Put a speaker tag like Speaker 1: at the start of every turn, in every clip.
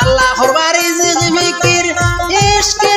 Speaker 1: আল্লাহর বাড়ি জিকির ইশকে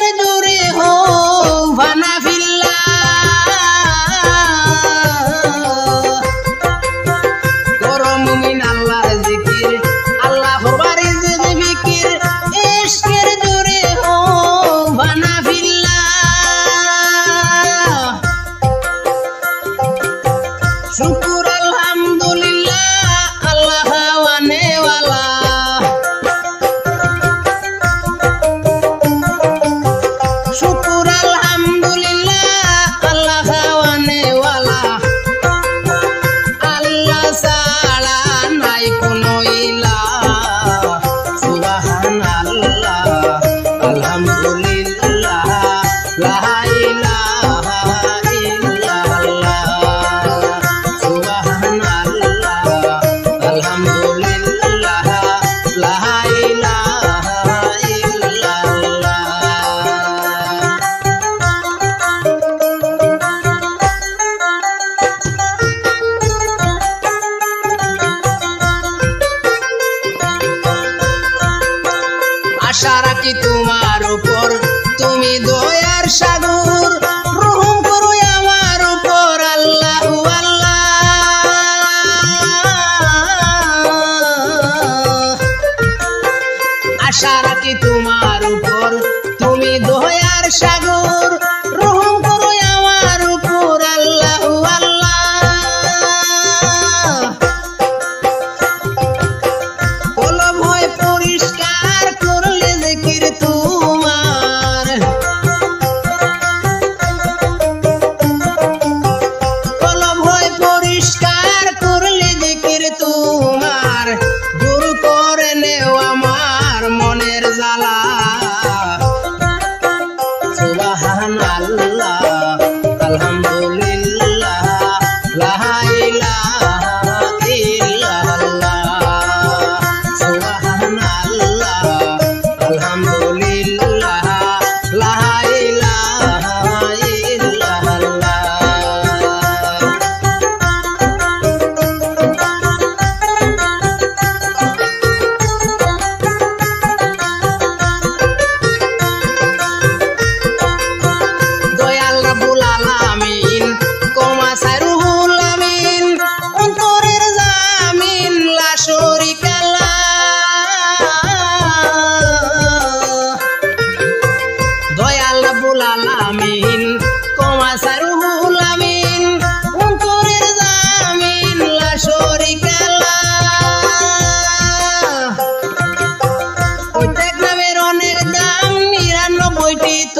Speaker 1: তোমার উপর। তুমি দয়ার সাগর রহম করো আমার উপর আল্লাহ আল্লাহ। আশা রাখি তোমার উপর। তুমি দয়ার সাগর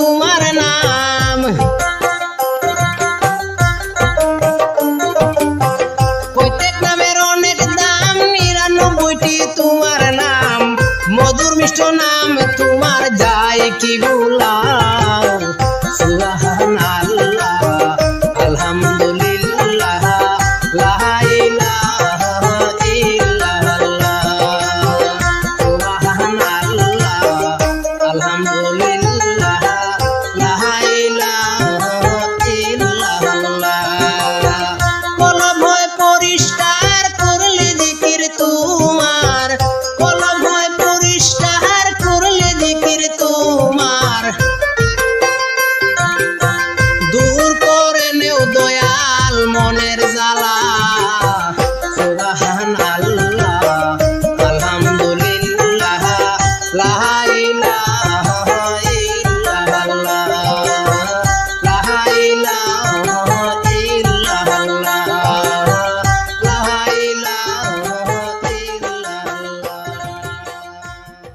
Speaker 1: তোমার নাম। প্রত্যেক নামের অনেক দাম, নিরানব্বইটি তোমার নাম। মধুর মিষ্ট নাম তোমার, যায় কি গুলা